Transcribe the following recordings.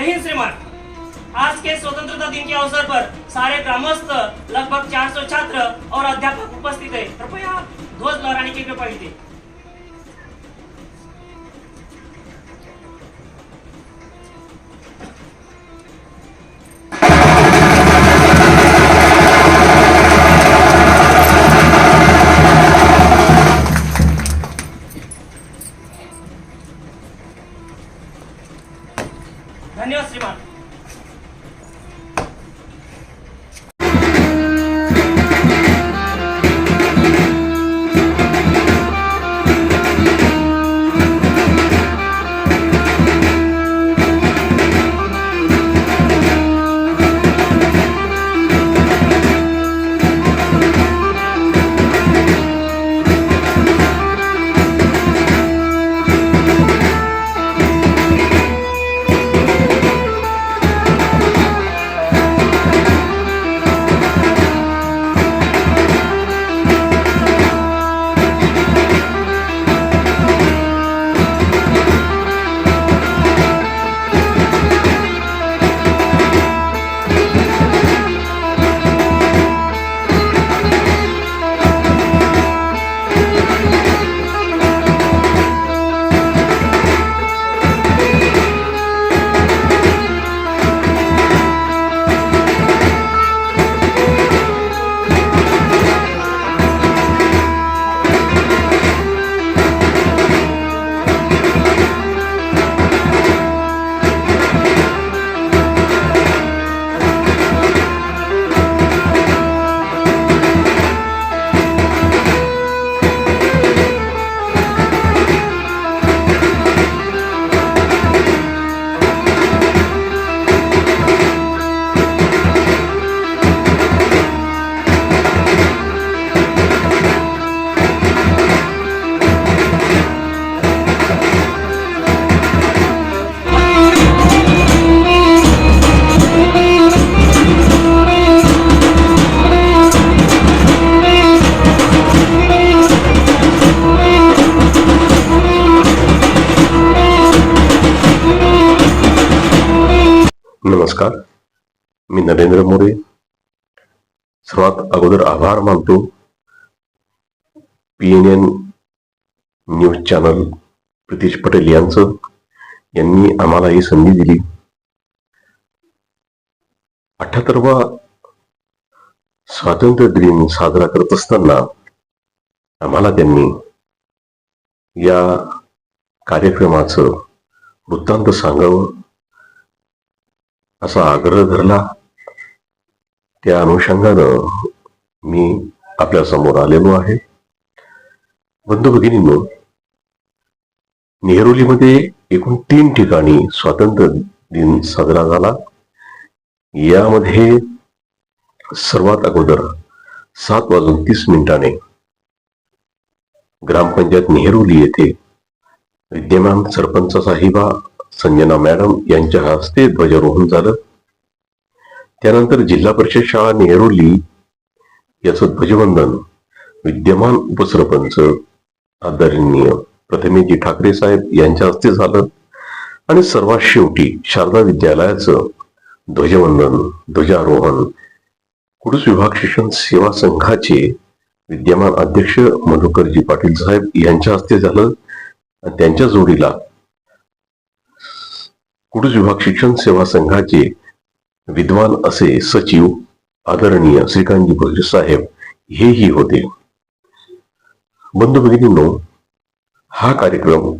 जय हिंद श्रीमान. आज के स्वतंत्रता दिन के अवसर पर सारे ग्रामस्थ लगभग 400 छात्र और अध्यापक उपस्थित है। कृपया ध्वज लहराने की कृपा कीजिए। नमस्कार. मी नरेंद्र मोरे. सर्वात अगोदर आभार मानतो. P N N news channel Pritish Patel यांचं. यांनी आम्हाला ही संधी दिली. अठ्याहत्तरवा स्वातंत्र्य दिन साजरा करत असताना आम्हाला त्यांनी या कार्यक्रमाचं वृत्तांत सांगावं. असा आग्रह धरला. त्या अनुषंगानं मी आपल्यासमोर आलेलो आहे. बंधू भगिनींनो नेहरुलीमध्ये एकूण तीन ठिकाणी स्वातंत्र्य दिन साजरा झाला. यामध्ये सर्वात अगोदर सात वाजून तीस मिनिटाने ग्रामपंचायत नेहरूली येथे विद्यमान सरपंच साहिबा संजना मॅडम यांच्या हस्ते ध्वजारोहण झालं. त्यानंतर जिल्हा परिषद शाळा नेहरुली याचं ध्वजवंदन विद्यमान उपसरपंच आदरणीय प्रथमेजी ठाकरे साहेब यांच्या हस्ते झालं. आणि सर्वात शेवटी शारदा विद्यालयाचं ध्वजवंदन ध्वजारोहण कुडूस विभाग शिक्षण सेवा संघाचे विद्यमान अध्यक्ष मधुकरजी पाटील साहेब यांच्या हस्ते झालं. त्यांच्या जोडीला कुडूस विभाग शिक्षण सेवा संघाचे विद्वान असे सचिव आदरणीय श्रीकांतजी भोसले साहेब हेही होते. बंधू भगिनींनो हा कार्यक्रम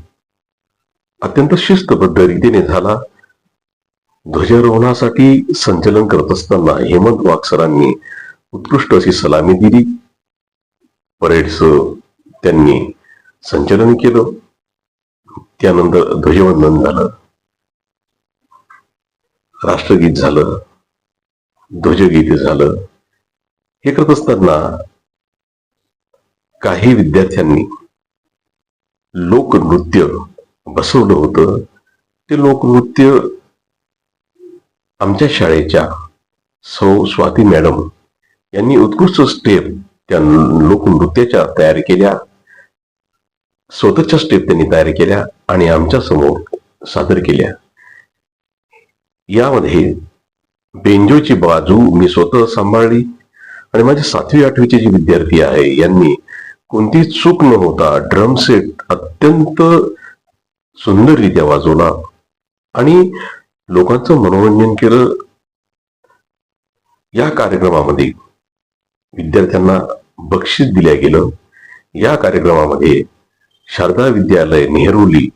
अत्यंत शिस्तबद्ध रीतीने झाला. ध्वजारोहणासाठी संचलन करत असताना हेमंत वाक्सरांनी उत्कृष्ट अशी सलामी दिली. परेडचं त्यांनी संचलन केलं. त्यानंतर ध्वजवंदन झालं. राष्ट्रगीत झालं ध्वजगीत झालं हे करत असताना काही विद्यार्थ्यांनी लोकनृत्य बसवलं होतं. ते लोकनृत्य आमच्या शाळेच्या सौ स्वाती मॅडम यांनी उत्कृष्ट स्टेप त्या लोकनृत्याच्या तयार केल्या. स्वतःच्या स्टेप त्यांनी तयार केल्या आणि आमच्यासमोर सादर केल्या. यामध्ये बेंजोची बाजू मी स्वतः सांभाळली आणि माझे सातवी आठवीचे जे विद्यार्थी आहे यांनी कोणती चूक न होता ड्रम सेट अत्यंत सुंदररित्या वाजवला आणि लोकांचं मनोरंजन केलं. या कार्यक्रमामध्ये विद्यार्थ्यांना बक्षीस दिल्या गेलं. या कार्यक्रमामध्ये शारदा विद्यालय नेहरूली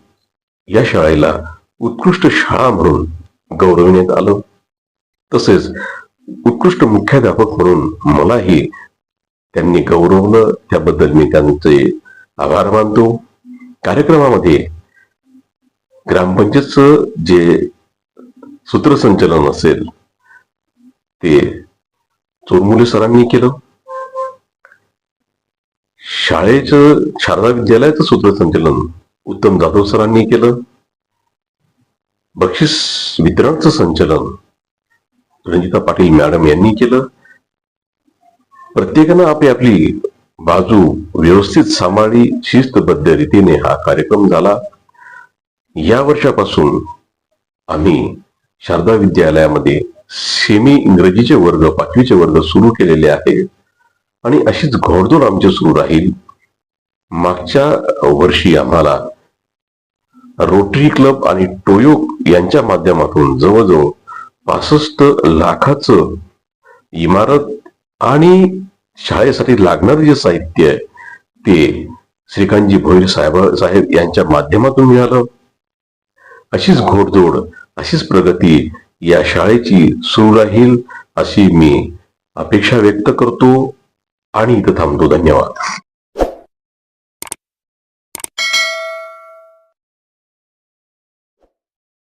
या शाळेला उत्कृष्ट शाळा म्हणून गौरविण्यात आलं. तसेच उत्कृष्ट मुख्याध्यापक म्हणून मलाही त्यांनी गौरवलं. त्याबद्दल मी त्यांचे आभार मानतो. कार्यक्रमामध्ये ग्रामपंचायतचं जे सूत्रसंचलन असेल ते चोरमुले सरांनी केलं. शाळेचं शारदा विद्यालयाचं सूत्रसंचलन उत्तम जाधव सरांनी केलं. बक्षीस वितरणाचं संचलन. रंजिता पाटील मॅडम यांनी केलं. प्रत्येकानं आपली आपली बाजू व्यवस्थित सांभाळी शिस्तबद्ध रीतीने हा कार्यक्रम झाला. या वर्षापासून आम्ही शारदा विद्यालयामध्ये सेमी इंग्रजीचे वर्ग पाचवीचे वर्ग सुरू केलेले आहेत आणि अशीच घोडदोड आमची सुरू राहील. मागच्या वर्षी आम्हाला रोटरी क्लब आणि टोयो यांच्या माध्यमातून जवळजवळ पासष्ट लाखाचं इमारत आणि शाळेसाठी लागणारं जे साहित्य आहे ते श्रीकांतजी भोईर साहेब साहेब यांच्या माध्यमातून मिळालं. अशीच घोडदोड अशीच प्रगती या शाळेची सुरू राहील अशी मी अपेक्षा व्यक्त करतो. आणि इथं थांबतो. धन्यवाद.